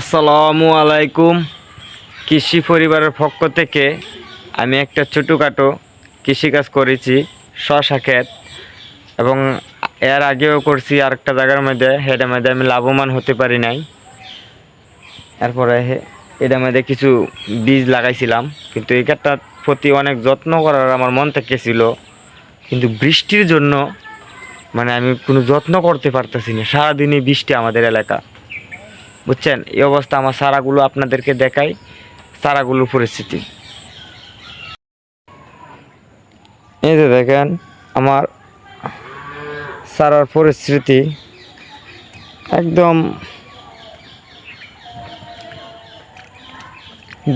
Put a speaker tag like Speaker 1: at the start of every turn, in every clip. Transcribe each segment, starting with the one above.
Speaker 1: আসসালামু আলাইকুম। কৃষি পরিবারের পক্ষ থেকে আমি একটা ছোটোখাটো কৃষিকাজ করেছি, শশা ক্ষেত। এবং এর আগেও করছি, আরেকটা জায়গার মধ্যে। হেটার মধ্যে আমি লাভবান হতে পারি নাই। এরপরে এটার মধ্যে কিছু বীজ লাগাইছিলাম। কিন্তু এই ক্ষেতটার প্রতি অনেক যত্ন করার আমার মন থেকে ছিল কিন্তু বৃষ্টির জন্য মানে আমি কোনো যত্ন করতে পারতেছি না। সারাদিনই বৃষ্টি আমাদের এলাকা। বুঝছেন? এই অবস্থা আমার সারাগুলো আপনাদেরকে দেখাই, সারাগুলোর পরিস্থিতি। এই যে দেখেন, আমার সারার পরিস্থিতি একদম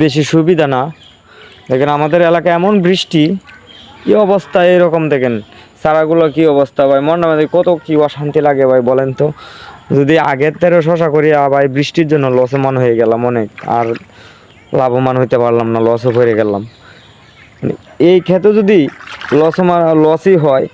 Speaker 1: বেশি সুবিধা না। দেখেন, আমাদের এলাকায় এমন বৃষ্টি, কি অবস্থা এরকম দেখেন। সারাগুলো কি অবস্থা ভাই? মন আমাদের কত কি অশান্তি লাগে ভাই, বলেন তো। যদি আগের তেরো শশা করি আবার বৃষ্টির জন্য লসে মন হয়ে গেলাম অনেক, আর লাভবান হইতে পারলাম না লসও করে গেলাম। মানে এই ক্ষেত্রে যদি লস লসই হয়,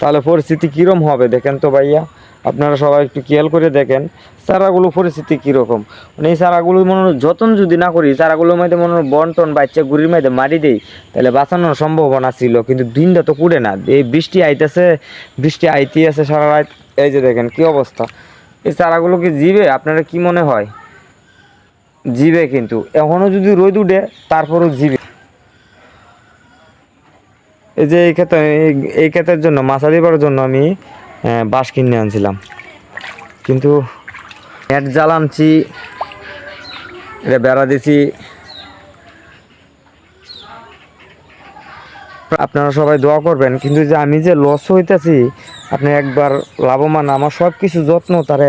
Speaker 1: তাহলে পরিস্থিতি কীরকম হবে দেখেন তো ভাইয়া? আপনারা সবাই একটু খেয়াল করে দেখেন, চারাগুলো পরিস্থিতি কীরকম? মানে এই চারাগুলো মনে যত্ন যদি না করি, চারাগুলোর মধ্যে মনে বন্টন বাচ্চা গুড়ির মধ্যে মারি দেই, তাহলে বাঁচানোর সম্ভাবনা ছিল, কিন্তু দিনটা তো কুড়ে না। এই বৃষ্টি আইতেছে, বৃষ্টি আইতেই আছে সারা রাত। এই যে দেখেন কি অবস্থা। এই চারাগুলো কি জিবে, আপনারা কি মনে হয়? জিবে কিন্তু। এখনও যদি রোদ উঠে, তারপরও জিবে। এই যে এই ক্ষেত্রে এই- এই ক্ষেতের জন্য, মাছা দিবার জন্য আমি বাঁশ কিনে আনছিলাম। কিন্তু, নেট জ্বালানছি, এটা বেড়া দিছি। আপনারা সবাই দোয়া করবেন, কিন্তু যে আমি যে লস হইতেছি, আপনি একবার লাভবান, আমার সব কিছু যত্ন তারে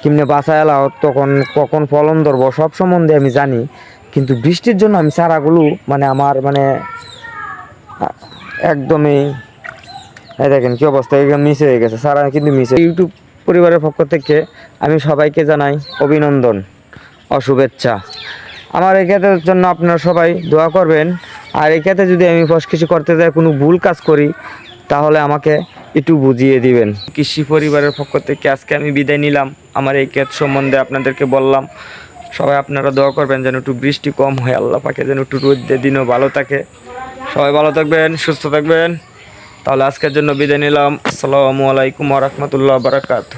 Speaker 1: কেমনে বাঁচায় এলাও, তখন কখন ফলন ধরবো, সব সম্বন্ধে আমি জানি। কিন্তু বৃষ্টির জন্য আমি চারাগুলো মানে আমার মানে একদমই দেখেন কী অবস্থা একদম মিস হয়ে গেছে সারা কিন্তু মিস ইউটিউব পরিবারের পক্ষ থেকে আমি সবাইকে জানাই অভিনন্দন ও শুভেচ্ছা আমার এই জন্য আপনারা সবাই দোয়া করবেন। আর ক্ষেত্রে যদি আমি কিছু করতে যাই, কোনো ভুল কাজ করি, তাহলে আমাকে একটু বুঝিয়ে দিবেন। কৃষি পরিবারের পক্ষ থেকে আজকে আমি বিদায় নিলাম। আমার এই ক্ষেত সম্বন্ধে আপনাদেরকে বললাম। সবাই আপনারা দোয়া করবেন যেন একটু বৃষ্টি কম হয়। আল্লাহ পাকে যেন একটু রোদ দিয়ে দিনও ভালো থাকে। সবাই ভালো থাকবেন, সুস্থ থাকবেন। তাহলে আজকের জন্য বিদায় নিলাম। আসসালামু আলাইকুম রহমতুল্লাহ বারাকাতু